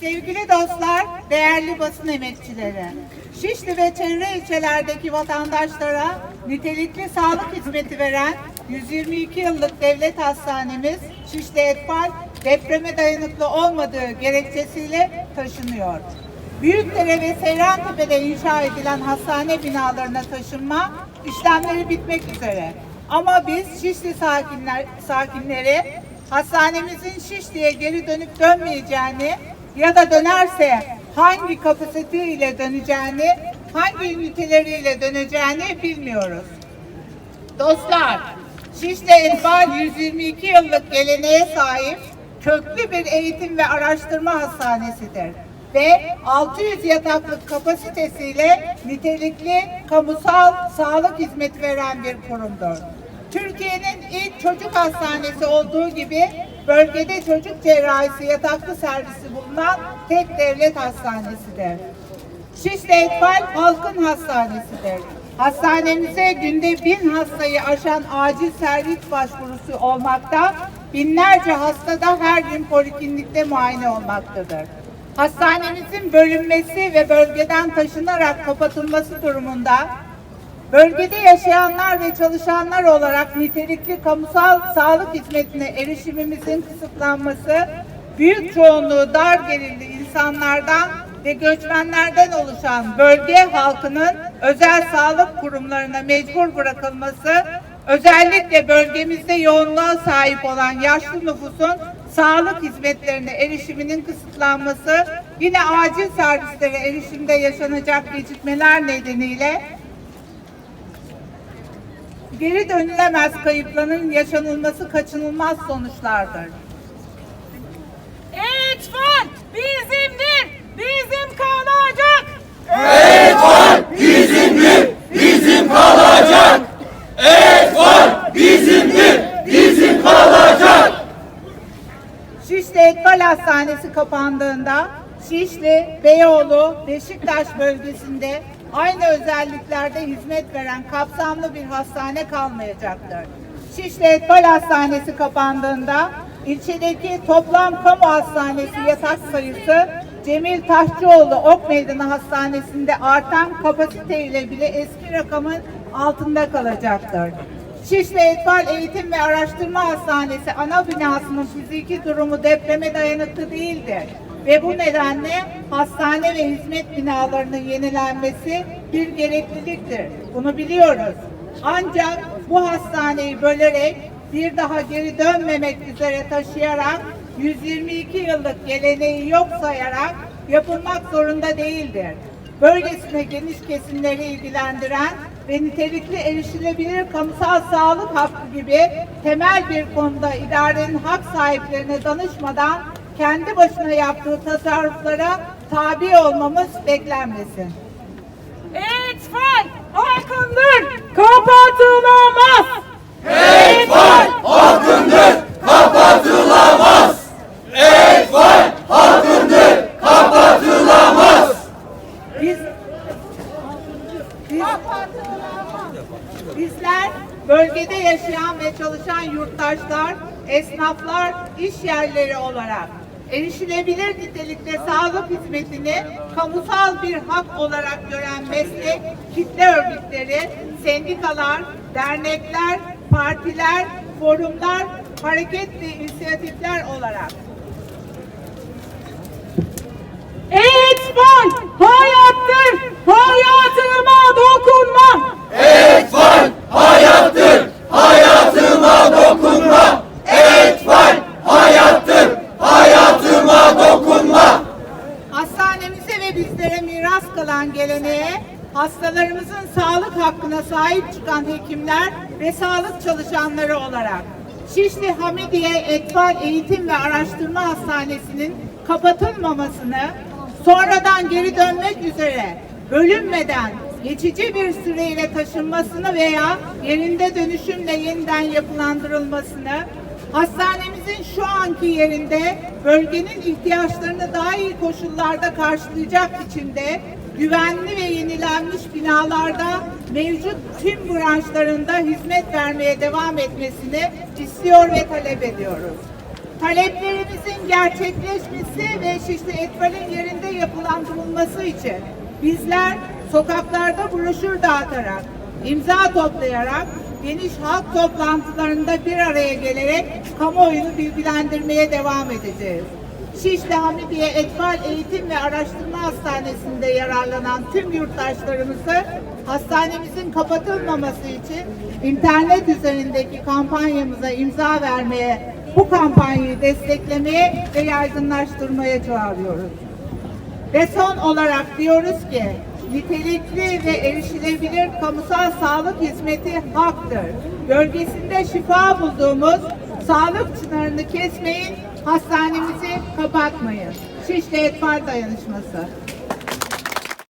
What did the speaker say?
Sevgili dostlar, değerli basın emekçileri, Şişli ve çevre ilçelerdeki vatandaşlara nitelikli sağlık hizmeti veren 122 yıllık devlet hastanemiz Şişli Etfal depreme dayanıklı olmadığı gerekçesiyle taşınıyor. Büyükdere ve Seyrantepe'de inşa edilen hastane binalarına taşınma işlemleri bitmek üzere. Ama biz Şişli sakinler, sakinleri hastanemizin Şişli'ye geri dönüp dönmeyeceğini ya da dönerse hangi kapasite ile döneceğini, hangi üniteleriyle döneceğini bilmiyoruz. Dostlar, Şişli Etbal 122 yıllık geleneğe sahip köklü bir eğitim ve araştırma hastanesidir ve 600 yataklık kapasitesiyle nitelikli kamusal sağlık hizmeti veren bir kurumdur. Türkiye'nin ilk çocuk hastanesi olduğu gibi bölgede çocuk cerrahisi yataklı servisi bulunan tek devlet hastanesidir. Şişli Etfal halkın hastanesidir. Hastanemize günde bin hastayı aşan acil servis başvurusu olmakta, binlerce hasta da her gün poliklinikte muayene olmaktadır. Hastanemizin bölünmesi ve bölgeden taşınarak kapatılması durumunda Bölgede yaşayanlar ve çalışanlar olarak nitelikli kamusal sağlık hizmetine erişimimizin kısıtlanması, büyük çoğunluğu dar gelirli insanlardan ve göçmenlerden oluşan bölge halkının özel sağlık kurumlarına mecbur bırakılması, özellikle bölgemizde yoğunluğa sahip olan yaşlı nüfusun sağlık hizmetlerine erişiminin kısıtlanması, yine acil servislere erişimde yaşanacak gecikmeler nedeniyle geri dönülemez kayıpların yaşanılması kaçınılmaz sonuçlardır. Etfal bizimdir, bizim kalacak. Etfal bizimdir, bizim kalacak. Etfal bizimdir, bizim kalacak. Şişli Etfal Hastanesi kapandığında Şişli, Beyoğlu, Beşiktaş bölgesinde aynı özelliklerde hizmet veren kapsamlı bir hastane kalmayacaktır. Şişli Etfal Hastanesi kapandığında ilçedeki toplam kamu hastanesi yatak sayısı Cemil Taşçıoğlu Ok Meydanı Hastanesi'nde artan kapasite ile bile eski rakamın altında kalacaktır. Şişli Etfal Eğitim ve Araştırma Hastanesi ana binasının fiziki durumu depreme dayanıklı değildir. Ve bu nedenle hastane ve hizmet binalarının yenilenmesi bir gerekliliktir. Bunu biliyoruz. Ancak bu hastaneyi bölerek bir daha geri dönmemek üzere taşıyarak 122 yıllık geleneği yok sayarak yapılmak zorunda değildir. Bölgesine geniş kesimleri ilgilendiren ve nitelikli erişilebilir kamusal sağlık hakkı gibi temel bir konuda idarenin hak sahiplerine danışmadan kendi başına yaptığı tasarruflara tabi olmamız beklenmesin. Etfal halkındır, kapatılamaz. Etfal halkındır, kapatılamaz. Etfal halkındır, kapatılamaz. Biz, biz bizler bölgede yaşayan ve çalışan yurttaşlar, esnaflar, iş yerleri olarak erişilebilir nitelikte sağlık hizmetini kamusal bir hak olarak gören meslek, kitle örgütleri, sendikalar, dernekler, partiler, forumlar, hareket ve inisiyatifler olarak sahip çıkan hekimler ve sağlık çalışanları olarak Şişli Hamidiye Etfal Eğitim ve Araştırma Hastanesi'nin kapatılmamasını, sonradan geri dönmek üzere bölünmeden geçici bir süreyle taşınmasını veya yerinde dönüşümle yeniden yapılandırılmasını, Hastanemizin şu anki yerinde bölgenin ihtiyaçlarını daha iyi koşullarda karşılayacak biçimde güvenli ve yenilenmiş binalarda mevcut tüm branşlarında hizmet vermeye devam etmesini istiyor ve talep ediyoruz. Taleplerimizin gerçekleşmesi ve Şişli Etfal'in yerinde yapılandırılması için bizler sokaklarda broşür dağıtarak, imza toplayarak, geniş halk toplantılarında bir araya gelerek kamuoyunu bilgilendirmeye devam edeceğiz. Şişli Hamidiye Etfal Eğitim ve Araştırma Hastanesi'nde yararlanan tüm yurttaşlarımızı hastanemizin kapatılmaması için internet üzerindeki kampanyamıza imza vermeye, bu kampanyayı desteklemeye ve yaygınlaştırmaya çağırıyoruz. Ve son olarak diyoruz ki nitelikli ve erişilebilir kamusal sağlık hizmeti haktır. Bölgesinde şifa bulduğumuz sağlık çınarını kesmeyin, hastanemizi kapatmayın. Şişli Etfal Dayanışması.